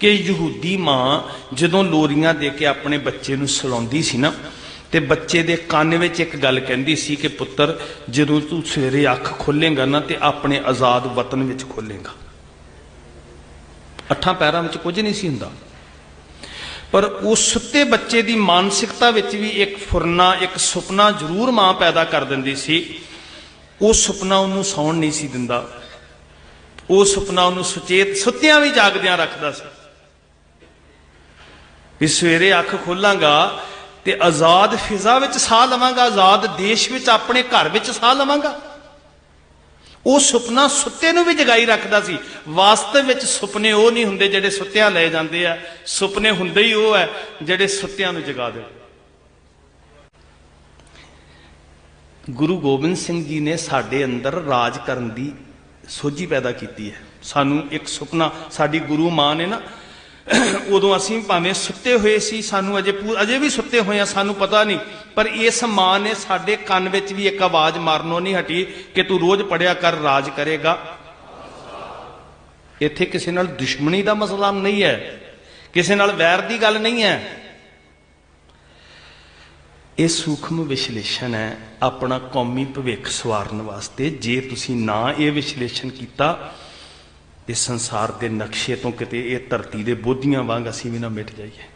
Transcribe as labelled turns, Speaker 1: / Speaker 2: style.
Speaker 1: ਕਿ ਯਹੂਦੀ ਮਾਂ ਜਦੋਂ ਲੋਰੀਆਂ ਦੇ ਕੇ ਆਪਣੇ ਬੱਚੇ ਨੂੰ ਸਲਾਉਂਦੀ ਸੀ ਨਾ, ਤੇ ਬੱਚੇ ਦੇ ਕੰਨ ਵਿੱਚ ਇੱਕ ਗੱਲ ਕਹਿੰਦੀ ਸੀ ਕਿ ਪੁੱਤਰ, ਜਦੋਂ ਤੂੰ ਸਵੇਰੇ ਅੱਖ ਖੋਲੇਗਾ ਨਾ, ਤੇ ਆਪਣੇ ਆਜ਼ਾਦ ਵਤਨ ਵਿੱਚ ਖੋਲੇਂਗਾ। ਅੱਠਾਂ ਪੈਰਾਂ ਵਿੱਚ ਕੁਝ ਨਹੀਂ ਸੀ ਹੁੰਦਾ। ਪਰ ਉਸ ਸੁੱਤੇ ਬੱਚੇ ਦੀ ਮਾਨਸਿਕਤਾ ਵਿੱਚ ਵੀ ਇੱਕ ਫੁਰਨਾ, ਇੱਕ ਸੁਪਨਾ ਜ਼ਰੂਰ ਮਾਂ ਪੈਦਾ ਕਰ ਦਿੰਦੀ ਸੀ। ਉਹ ਸੁਪਨਾ ਉਹਨੂੰ ਸੌਣ ਨਹੀਂ ਸੀ ਦਿੰਦਾ। ਉਹ ਸੁਪਨਾ ਉਹਨੂੰ ਸੁਚੇਤ ਸੁੱਤਿਆਂ ਵੀ ਜਾਗਦਿਆਂ ਰੱਖਦਾ ਸੀ। ਵੀ ਸਵੇਰੇ ਅੱਖ ਖੋਲਾਂਗਾ ਤੇ ਆਜ਼ਾਦ ਫਿਜ਼ਾ ਵਿੱਚ ਸਾਹ ਲਵਾਂਗਾ, ਆਜ਼ਾਦ ਦੇਸ਼ ਵਿੱਚ, ਆਪਣੇ ਘਰ ਵਿੱਚ ਸਾਹ ਲਵਾਂਗਾ। ਉਹ ਸੁਪਨਾ ਸੁੱਤੇ ਨੂੰ ਵੀ ਜਗਾਈ ਰੱਖਦਾ ਸੀ। ਵਾਸਤਵ ਵਿੱਚ ਸੁਪਨੇ ਉਹ ਨਹੀਂ ਹੁੰਦੇ ਜਿਹੜੇ ਸੁੱਤਿਆਂ ਲਏ ਜਾਂਦੇ ਆ। ਸੁਪਨੇ ਹੁੰਦੇ ਹੀ ਉਹ ਹੈ ਜਿਹੜੇ ਸੁੱਤਿਆਂ ਨੂੰ ਜਗਾ ਦੇ ਗੁਰੂ ਗੋਬਿੰਦ ਸਿੰਘ ਜੀ ਨੇ ਸਾਡੇ ਅੰਦਰ ਰਾਜ ਕਰਨ ਦੀ ਸੋਝੀ ਪੈਦਾ ਕੀਤੀ ਹੈ। ਸਾਨੂੰ ਇੱਕ ਸੁਪਨਾ, ਸਾਡੀ ਗੁਰੂ ਮਾਂ ਨੇ ਨਾ ਉਦੋਂ ਅਸੀਂ ਭਾਵੇਂ ਸੁੱਤੇ ਹੋਏ ਸੀ, ਸਾਨੂੰ ਅਜੇ ਪੂ- ਅਜੇ ਵੀ ਸੁੱਤੇ ਹੋਏ ਆ ਸਾਨੂੰ ਪਤਾ ਨਹੀਂ। ਪਰ ਇਸ ਮਾਂ ਨੇ ਸਾਡੇ ਕੰਨ ਵਿੱਚ ਵੀ ਇੱਕ ਆਵਾਜ਼ ਮਾਰਨੋਂ ਨਹੀਂ ਹਟੀ ਕਿ ਤੂੰ ਰੋਜ਼ ਪੜਿਆ ਕਰ, ਰਾਜ ਕਰੇਗਾ। ਇੱਥੇ ਕਿਸੇ ਨਾਲ ਦੁਸ਼ਮਣੀ ਦਾ ਮਸਲਾ ਨਹੀਂ ਹੈ। ਕਿਸੇ ਨਾਲ ਵੈਰ ਦੀ ਗੱਲ ਨਹੀਂ ਹੈ। ਇਹ ਸੂਖਮ ਵਿਸ਼ਲੇਸ਼ਣ ਹੈ ਆਪਣਾ ਕੌਮੀ ਭਵਿੱਖ ਸਵਾਰਨ ਵਾਸਤੇ। ਜੇ ਤੁਸੀਂ ਨਾ ਇਹ ਵਿਸ਼ਲੇਸ਼ਣ ਕੀਤਾ ਇਸ ਸੰਸਾਰ ਦੇ ਨਕਸ਼ੇ ਤੋਂ ਕਿਤੇ ਇਹ ਧਰਤੀ ਦੇ ਬੋਧੀਆਂ ਵਾਂਗ ਅਸੀਂ ਵੀ ਨਾ ਮਿਟ ਜਾਈਏ।